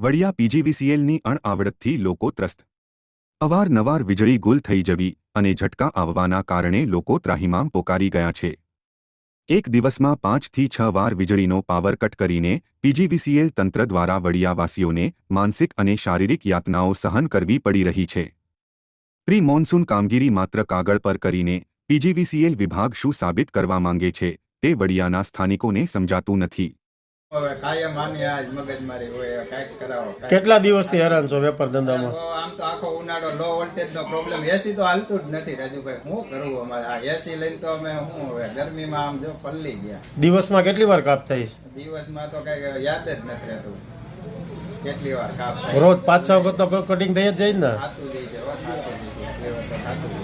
વડિયા પીજીવીસીએલની અણઆવડતથી લોકો ત્રસ્ત. અવારનવાર વીજળી ગુલ થઈ જવી અને ઝટકા આવવાના કારણે લોકો ત્રાહિમામ પોકારી ગયા છે. એક દિવસમાં પાંચથી છ વાર વીજળીનો પાવર કટ કરીને પીજીવીસીએલ તંત્ર દ્વારા વડિયાવાસીઓને માનસિક અને શારીરિક યાતનાઓ સહન કરવી પડી રહી છે. પ્રી મોન્સૂન કામગીરી માત્ર કાગળ પર કરીને પીજીવીસીએલ વિભાગ શું સાબિત કરવા માંગે છે તે વડિયાના સ્થાનિકોને સમજાતું નથી. કાયમ આની આજ મગજમારી હોય કાંઈક કરાવો કેટલા દિવસથી હેરાન છો વેપાર ધંધામાં આમ તો આખો ઉનાળો લો વોલ્ટેજ નો પ્રોબ્લેમ એસી તો હાલતું જ નથી રાજુભાઈ હું કરવું અમારે આ એસી લઈને તો અમે શું હવે ગરમીમાં આમ જો પલ્લી ગયા દિવસમાં કેટલી વાર કાપ થઈ? દિવસમાં તો કઈ યાદ જ નથી રહેતું કેટલી વાર કાપ રોજ પાંચ છ વખત તો કટિંગ થઈ જ જાય ને થાતું જઈ હો, થાતું જઈ છે.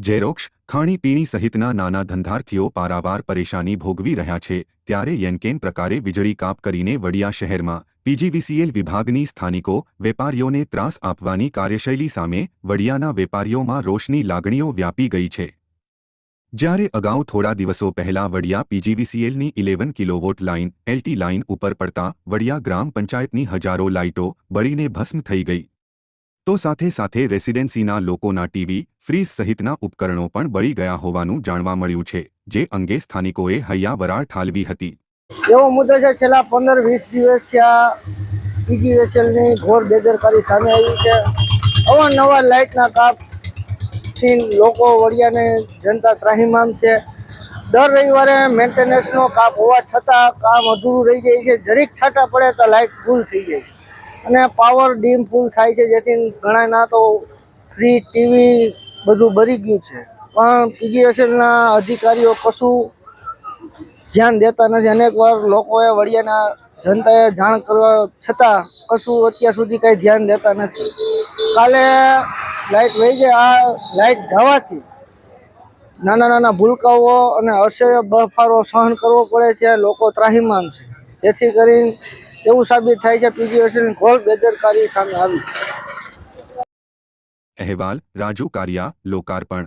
જેરોક્ષ ખાણીપીણી સહિતના નાના ધંધાર્થીઓ પારાવાર પરેશાની ભોગવી રહ્યા છે, ત્યારે યેનકેન પ્રકારે વીજળી કાપ કરીને વડિયા શહેરમાં પીજીવીસીએલ વિભાગની સ્થાનિકો વેપારીઓને ત્રાસ આપવાની કાર્યશૈલી સામે વડિયાના વેપારીઓમાં રોષની લાગણીઓ વ્યાપી ગઈ છે. જ્યારે અગાઉ થોડા દિવસો પહેલા Vadia પીજીવીસીએલની eleven kilowatt line, LT line ઉપર પડતા વડિયા ગ્રામ પંચાયતની હજારો લાઇટો બળીને ભસ્મ થઈ ગઈ. તો સાથે સાથે રેસિડેન્સીના લોકોના ટીવી ફ્રીજ સહિતના ઉપકરણો પણ બળી ગયા હોવાનું જાણવા મળ્યું છે, જે અંગે સ્થાનિકોએ હૈયાવરાળ ઠાલવી હતી. એવો મુદ્દો છે, છેલ્લા પંદર વીસ દિવસથી આ પીજીવીએસએલની ઘોર બેદરકારી સામે આવી છે. અવારનવાર લાઇટના કાપથી લોકો વડિયાને જનતા ત્રાહીમામ છે. દર રવિવારે મેન્ટેનન્સનો કાપ હોવા છતાં કામ અધૂરું રહી જાય છે. જરીક છાંટા પડે તો લાઇટ ફૂલ થઈ જાય છે. અને પાવર ડીમ ફૂલ થાય છે, જેથી ઘણા ના તો ફ્રી ટીવી બધું બરી ગયું છે. પણ પીજીએસએલના અધિકારીઓ કશું ધ્યાન દેતા નથી. અનેક વાર લોકોએ વડિયાના જનતાએ જાણ કરવા છતાં કશું અત્યાર સુધી કાંઈ ધ્યાન દેતા નથી. કાલે લાઇટ વહી જાય આ લાઇટ જવાથી નાના નાના ભૂલકાઓ અને અસહ્ય બફારો સહન કરવો પડે છે, લોકો ત્રાહીમાન છે. જેથી કરીને એવું સાબિત થાય છે પીજીએસએલની ઘોર બેદરકારી સામે આવી. અહેવાલ રાજુ કારિયા લોકાર્પણ.